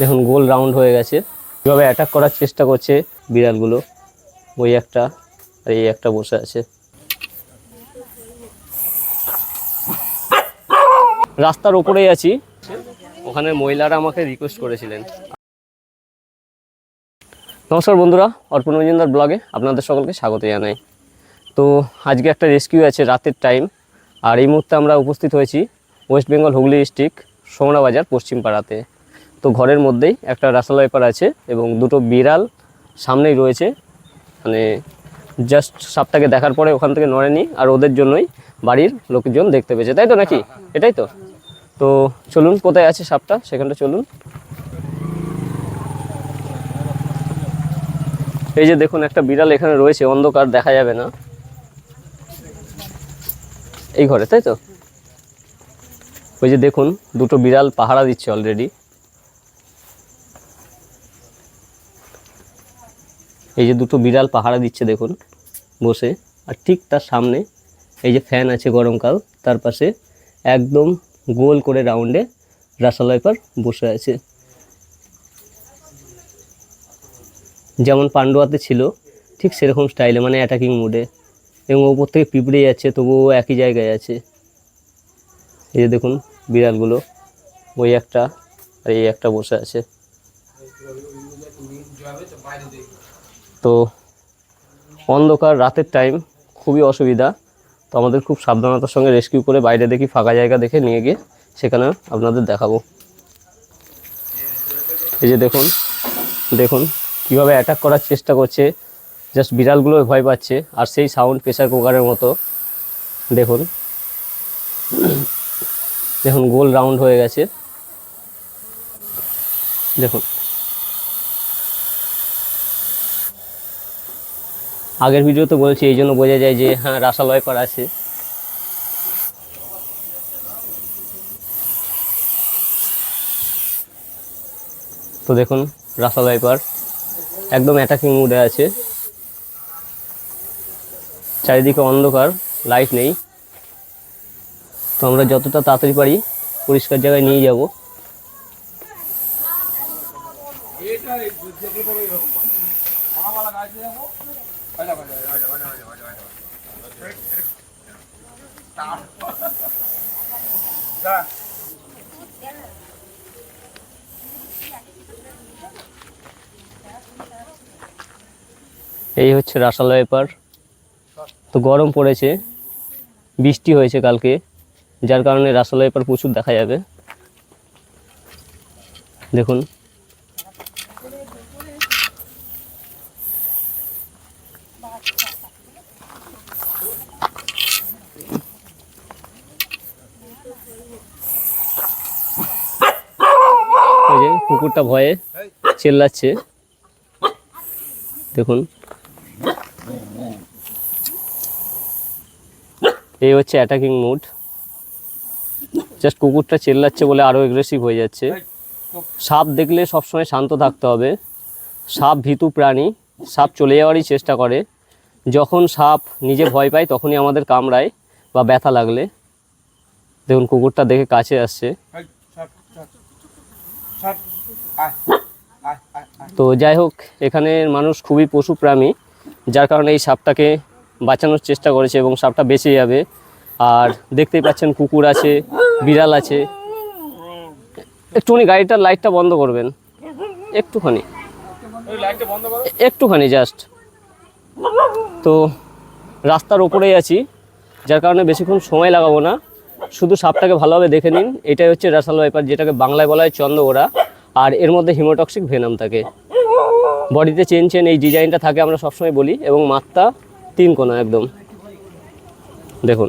দেখুন, গোল রাউন্ড হয়ে গেছে। কীভাবে অ্যাটাক করার চেষ্টা করছে বিড়ালগুলো। ওই একটা আর এই একটা বসে আছে। রাস্তার ওপরেই আছি। ওখানে মহিলারা আমাকে রিকোয়েস্ট করেছিলেন। নমস্কার বন্ধুরা, অর্পণ মজুমদার ব্লগে আপনাদের সকলকে স্বাগত জানাই। তো আজকে একটা রেস্কিউ আছে রাতের টাইম আর এই মুহূর্তে আমরা উপস্থিত হয়েছি West Bengal Hooghly district Somra Bazar পশ্চিম পাড়াতে তো ঘরের মধ্যেই একটা রাসাল ওয়াইপার আছে এবং দুটো বিড়াল সামনেই রয়েছে। মানে জাস্ট সাপটাকে দেখার পরে ওখান থেকে নড়েনি আর ওদের জন্যই বাড়ির লোকজন দেখতে পেয়েছে। তাই তো নাকি? এটাই তো। তো চলুন, কোথায় আছে সাপটা? সেখানটা চলুন। এই যে দেখুন, একটা বিড়াল এখানে রয়েছে, অন্ধকার, দেখা যাবে না। এই ঘরে, তাই তো? ওই যে দেখুন, দুটো বিড়াল পাহারা দিচ্ছে অলরেডি এই যে দুটো বিড়াল পাহারা দিচ্ছে দেখুন বসে। আর ঠিক তার সামনে এই যে ফ্যান আছে গরমকাল, তার পাশে একদম গোল করে রাউন্ডে রাসাল ওয়াইপার বসে আছে। যেমন পান্ডুয়াতে ছিল, ঠিক সেরকম স্টাইলে মানে অ্যাটাকিং মুডে এবং ওপর থেকে পিঁপড়ে যাচ্ছে, তবুও একই জায়গায় আছে। এই যে দেখুন বিড়ালগুলো, ওই একটা আর এই একটা বসে আছে। তো অন্ধকার, রাতের টাইম খুবই অসুবিধা। তো আমাদের খুব সাবধানতার সঙ্গে রেস্কিউ করে বাইরে দেখি ফাঁকা জায়গা দেখে নিয়ে গিয়ে সেখানে আপনাদের দেখাবো। এই যে দেখুন দেখুন কীভাবে অ্যাটাক করার চেষ্টা করছে। জাস্ট বিড়ালগুলো ভয় পাচ্ছে, আর সেই সাউন্ড প্রেসার কুকারের মতো। দেখুন দেখুন গোল রাউন্ড হয়ে গেছে। দেখুন আগের ভিডিওতে বলছি, এই জন্য বোঝা যায় যে হ্যাঁ রাসাল ওয়াইপার আছে। তো দেখুন রাসাল ওয়াইপার একদম অ্যাটাকিং মুডে আছে। চারিদিকে অন্ধকার লাইট নেই। তো আমরা যতটা তাড়াতাড়ি পারি পরিষ্কার জায়গায় নিয়ে যাব। এই হচ্ছে রাসাল ওয়াইপার তো গরম পড়েছে, বৃষ্টি হয়েছে কালকে, যার কারণে রাসাল ওয়াইপার প্রচুর দেখা যাবে। দেখুন। কুকুরটা ভয়ে চেল্লাচ্ছে। দেখুন। এই হচ্ছে অ্যাটাকিং মুড জাস্ট কুকুরটা চেল্লাচ্ছে বলে আরও এগ্রেসিভ হয়ে যাচ্ছে। সাপ দেখলে সবসময় শান্ত থাকতে হবে। সাপ ভীতু প্রাণী, সাপ চলে যাওয়ারই চেষ্টা করে। যখন সাপ নিজে ভয় পায়, তখনই আমাদের কামড়ায় বা ব্যথা লাগলে। দেখুন, কুকুরটা দেখে কাছে আসছে। তো যাই হোক এখানের মানুষ খুবই পশুপ্রামী যার কারণে এই সাপটাকে বাঁচানোর চেষ্টা করেছে এবং সাপটা বেঁচে যাবে। আর দেখতেই পাচ্ছেন কুকুর আছে, বিড়াল আছে। একটুখানি গাড়িটার লাইটটা বন্ধ করবেন। একটুখানি। একটুখানি জাস্ট তো রাস্তার ওপরেই আছি, যার কারণে বেশিক্ষণ সময় লাগাবো না। শুধু সাপটাকে ভালোভাবে দেখে নিন। এটাই হচ্ছে রাসাল ওয়াইপার যেটাকে বাংলায় বলা হয় চন্দ্রগোড়া। আর এর মধ্যে হিমোটক্সিক ভেনাম থাকে। বডিতে চেন চেন এই ডিজাইনটা থাকে আমরা সবসময় বলি, এবং মাত্রা তিন কোনা একদম। দেখুন।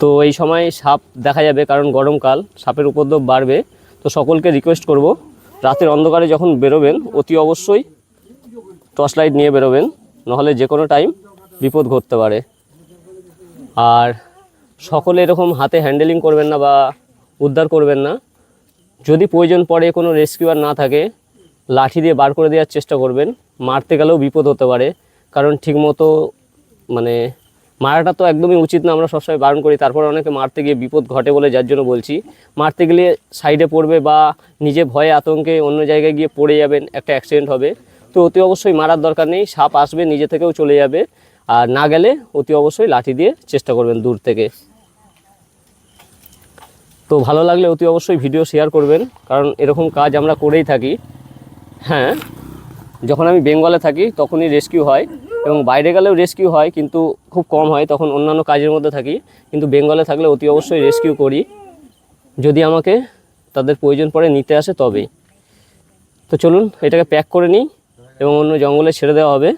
তো এই সময় সাপ দেখা যাবে, কারণ গরমকাল, সাপের উপদ্রব বাড়বে। তো সকলকে রিকোয়েস্ট করব, রাতের অন্ধকারে যখন বেরোবেন, অতি অবশ্যই টর্চ লাইট নিয়ে বেরোবেন। নাহলে যে কোনো টাইম বিপদ ঘটতে পারে। আর সকলে এরকম হাতে হ্যান্ডেলিং করবেন না বা উদ্ধার করবেন না। যদি প্রয়োজন পড়ে কোনো রেস্কিউয়ার না থাকে, লাঠি দিয়ে বার করে দেওয়ার চেষ্টা করবেন। মারতে গেলেও বিপদ হতে পারে, কারণ ঠিকমতো মানে মারাটা তো একদমই উচিত না, আমরা সবসময় বারণ করি। তারপর অনেকে মারতে গিয়ে বিপদ ঘটে বলে যার জন্য বলছি। মারতে গেলে সাইডে পড়বে বা নিজে ভয়ে আতঙ্কে অন্য জায়গায় গিয়ে পড়ে যাবেন, একটা অ্যাক্সিডেন্ট হবে। তো অতি অবশ্যই মারার দরকার নেই, সাপ আসবে, নিজে থেকেও চলে যাবে। আর না গেলে অতি অবশ্যই লাঠি দিয়ে চেষ্টা করবেন দূর থেকে। তো ভালো লাগলে অতি অবশ্যই ভিডিও শেয়ার করবেন, কারণ এরকম কাজ আমরা করেই থাকি। হ্যাঁ যখন আমি বেঙ্গলে থাকি তখনই রেস্কিউ হয় এবং বাইরে গেলেও রেস্কিউ হয়, কিন্তু খুব কম হয়, তখন অন্যান্য কাজের মধ্যে থাকি। কিন্তু বেঙ্গলে থাকলে অতি অবশ্যই রেস্কিউ করি। যদি আমাকে তাদের প্রয়োজন পড়ে নিতে আসে তবেই। তো চলুন, এটাকে প্যাক করে নিই এবং অন্য জঙ্গলে ছেড়ে দেওয়া হবে।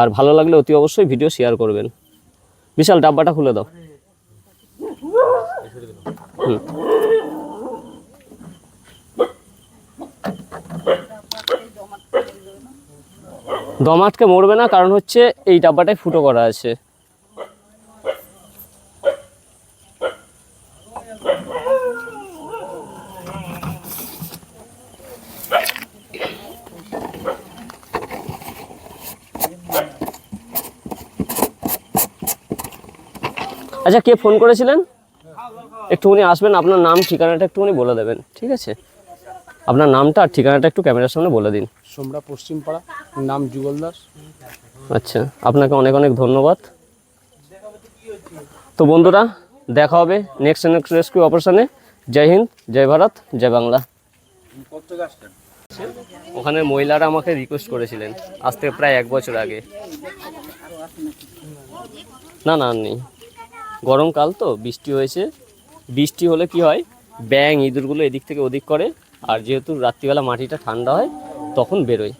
আর ভালো লাগলে অতি অবশ্যই ভিডিও শেয়ার করবেন। বিশাল ডাব্বাটা খুলে দাও। হুম। দম মরবে না, কারণ হচ্ছে এই ডাব্বাটায় ফুটো করা আছে। আচ্ছা কে ফোন করেছিলেন? একটুখানি আসবেন আপনার নাম ঠিকানাটা একটুখানি বলে দেবেন ঠিক আছে? আপনার নামটা আর ঠিকানাটা একটু ক্যামেরার সামনে বলে দিন। সোমরা পশ্চিমপাড়া নাম যুগল দাস। আচ্ছা আপনাকে অনেক অনেক ধন্যবাদ। তো বন্ধুরা দেখা হবে নেক্সট নেক্সট রেস্কিউ অপারেশনে জয় হিন্দ জয় ভারত জয় বাংলা। ওখানে মহিলারা আমাকে রিকোয়েস্ট করেছিলেন আজ থেকে প্রায় এক বছর আগে। না না নেই। গরমকাল তো, বৃষ্টি হয়েছে। বৃষ্টি হলে কি হয়? ব্যাং ইঁদুরগুলো এদিক থেকে ওদিক করে, আর যেহেতু রাত্রিবেলা মাটিটা ঠান্ডা হয়, তখন বেরোয়।